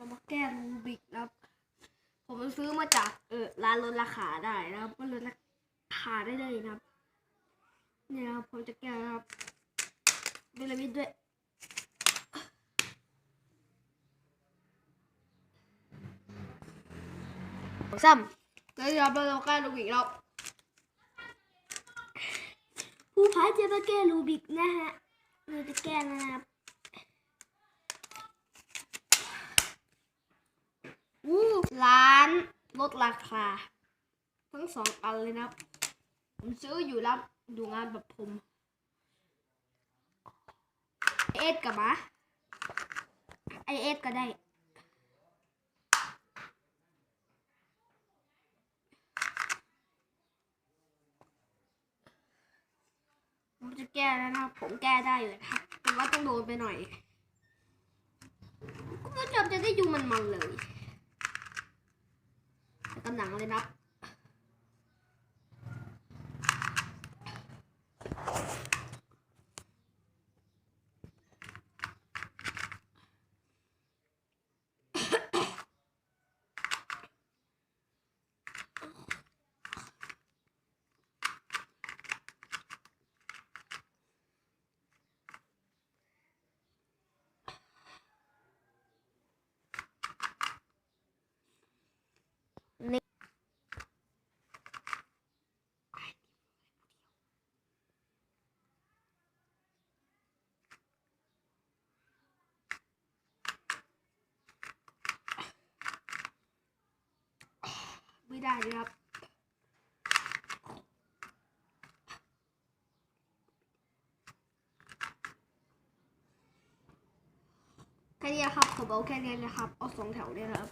จะมาแก้รูบิกนะครับ ผมซื้อมาจากเออร้านลดราคาได้นะครับก็ลดราคาได้เลยนะครับ เนี่ยครับผมจะแก้นะครับพีระมิดด้วยซ้ำแล้วเดี๋ยวเราจะแก้รูบิกแล้วผู้พายจะมาแก้รูบิกนะฮะเราจะแก้นะครับ อู้ ร้านลดราคา ทั้งสองอันเลยนะผมซื้ออยู่รับดูงานแบบผมไอเอสกับมาไอเอสก็ได้ผมจะแก้แล้วนะผมแก้ได้อยู่นะแต่ว่าต้องโดนไปหน่อยก็ไม่จำจะได้ดูมันมันเลย หนังเลยนะ ไม่ได้เลยครับแค่นี้ครับผมเอาแค่นี้นะครับ เอาสองแถวเนี่ยครับ